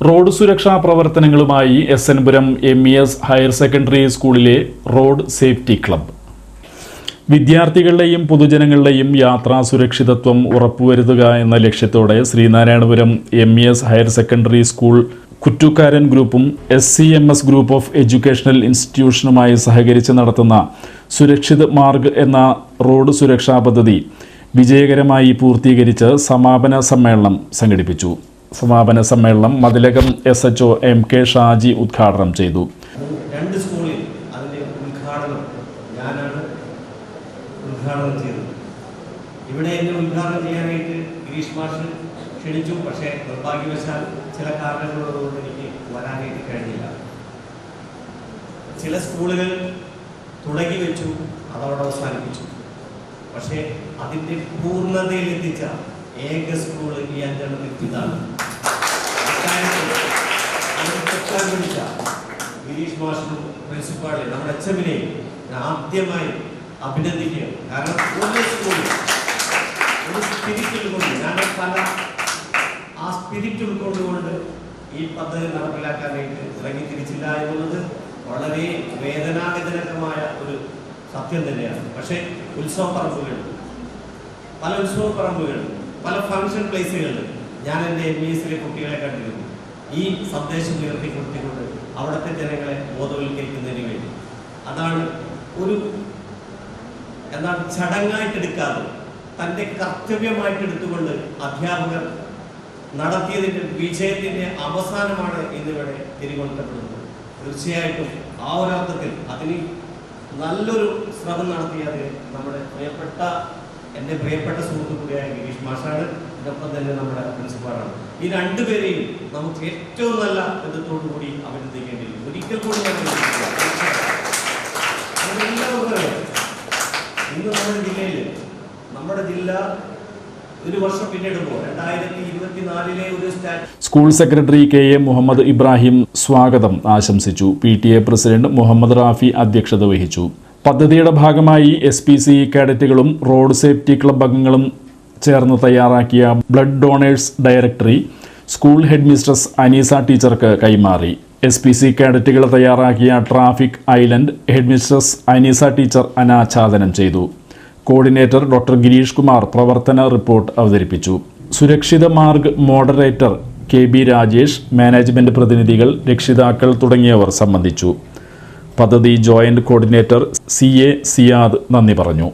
Road സുരക്ഷാ പ്രവർത്തനങ്ങളുമായി S എൻപുരം M E S higher secondary സ്കൂളിലെ റോഡ് സേഫ്റ്റി ക്ലബ്ബ് വിദ്യാർത്ഥികളുടെയും പൊതുജനങ്ങളുടെയും യാത്രാ സുരക്ഷിതത്വം ഉറപ്പുവരുത്തുക എന്ന ലക്ഷ്യത്തോടെ Sreenarayanapuram M E S higher secondary school Kuttukaran ഗ്രൂപ്പും S C M S group of educational ഇൻസ്റ്റിറ്റ്യൂഷനുമായി സഹകരിച്ച് നടത്തുന്ന സുരക്ഷിത് മാർഗ് എന്ന റോഡ് സുരക്ഷാ പദ്ധതി വിജയകരമായി പൂർത്തീകരിച്ച് സമാപന സമ്മേളനം സംഘടിപ്പിച്ചു. സമാപന സമ്മേളനം Mathilakam S H M K Shaji ഉദ്ഘാടനം ചെയ്തു. രണ്ട് സ്കൂളിൽ അതിന്റെ ഉദ്ഘാടനം ഞാനാണ് ഉദ്ഘാടനം ചെയ്തത്. ഇവിടെ എന്നെ ഉദ്ഘാടനം ചെയ്യാനായിട്ട് ഗിരീഷ് മാഷ് ക്ഷണിച്ചു പക്ഷേ നിർഭാഗ്യവശാൽ ചില കാരണങ്ങളുള്ളതുകൊണ്ട് എനിക്ക് വരാനായിട്ട് കഴിഞ്ഞില്ല. ചില സ്കൂളുകൾ തുടങ്ങി വെച്ചു അതവിടെ അവസാനിപ്പിച്ചു. പക്ഷേ അതിന്റെ പൂർണതയിൽ എത്തിച്ച ഏക സ്കൂൾ ഈ അഞ്ചെണ്ണം എത്തിയതാണ് വിളിച്ച ഗിരീഷ് മാഷിനും പ്രിൻസിപ്പാളെ നമ്മുടെ അച്ഛമിനെ ആദ്യമായി അഭിനന്ദിക്കുകയാണ് കാരണം ഒരു സ്കൂളിൽ ഒരു സ്പിരിറ്റ് ഉൾക്കൊണ്ട് ഞാൻ പല ആ സ്പിരിറ്റ് ഉൾക്കൊണ്ടുകൊണ്ട് ഈ പദ്ധതി നടപ്പിലാക്കാനായിട്ട് ഇറങ്ങി തിരിച്ചില്ല എന്നുള്ളത് വളരെ വേദനാജനകമായ ഒരു സത്യം തന്നെയാണ്. പക്ഷേ ഉത്സവ പറമ്പുകൾ പല ഉത്സവ പറമ്പുകൾ പല ഫംഗ്ഷൻ പ്ലേസുകളിൽ ഞാൻ എന്റെ എം എസിലെ കുട്ടികളെ കണ്ടിരുന്നു. ഈ സന്ദേശം ഉയർത്തിക്കൊടുത്തിക്കൊണ്ട് അവിടുത്തെ ജനങ്ങളെ ബോധവൽക്കരിക്കുന്നതിന് വേണ്ടി. അതാണ് ഒരു എന്താണ് ചടങ്ങായിട്ട് എടുക്കാതെ തന്റെ കർത്തവ്യമായിട്ട് എടുത്തുകൊണ്ട് അധ്യാപകർ നടത്തിയതിന്റെ വിജയത്തിന്റെ അവസാനമാണ് ഇന്നിവിടെ തിരികൊണ്ടപ്പെടുന്നത് തീർച്ചയായിട്ടും ആ ഒരു അതിന് നല്ലൊരു ശ്രമം നടത്തിയത് നമ്മുടെ പ്രിയപ്പെട്ട എന്റെ പ്രിയപ്പെട്ട സുഹൃത്തു ഗിരീഷ് മാഷാണ്. ഇതൊപ്പം തന്നെ നമ്മുടെ പ്രിൻസിപ്പാളാണ്. ഈ രണ്ടുപേരെയും നമുക്ക് ഏറ്റവും നല്ല ബന്ധത്തോടു കൂടി അഭിനന്ദിക്കേണ്ടിയിരിക്കും ഒരിക്കൽ കൂടി. ഇന്ന് നമ്മുടെ ജില്ലയിൽ നമ്മുടെ ജില്ല ഒരു വർഷം പിന്നിടുമ്പോൾ രണ്ടായിരത്തി ഇരുപത്തിനാലിലെ ഒരു school secretary K A Muhammad Ibrahim സ്വാഗതം ആശംസിച്ചു. P T A president Muhammad Rafi അധ്യക്ഷത വഹിച്ചു. പദ്ധതിയുടെ ഭാഗമായി എസ് പി സി കേഡറ്റുകളും റോഡ് സേഫ്റ്റി ക്ലബ് അംഗങ്ങളും ചേർന്ന് തയ്യാറാക്കിയ blood donors directory school headmistress Aneesa ടീച്ചർക്ക് കൈമാറി. എസ് പി സി കേഡറ്റുകൾ തയ്യാറാക്കിയ traffic island headmistress Aneesa teacher അനാച്ഛാദനം ചെയ്തു. കോർഡിനേറ്റർ ഡോക്ടർ ഗിരീഷ് കുമാർ പ്രവർത്തന റിപ്പോർട്ട് അവതരിപ്പിച്ചു. Surakshitha Marg moderator K B Rajesh management പ്രതിനിധികൾ രക്ഷിതാക്കൾ തുടങ്ങിയവർ സംബന്ധിച്ചു. പദ്ധതി joint coordinator C A Siyad നന്ദി പറഞ്ഞു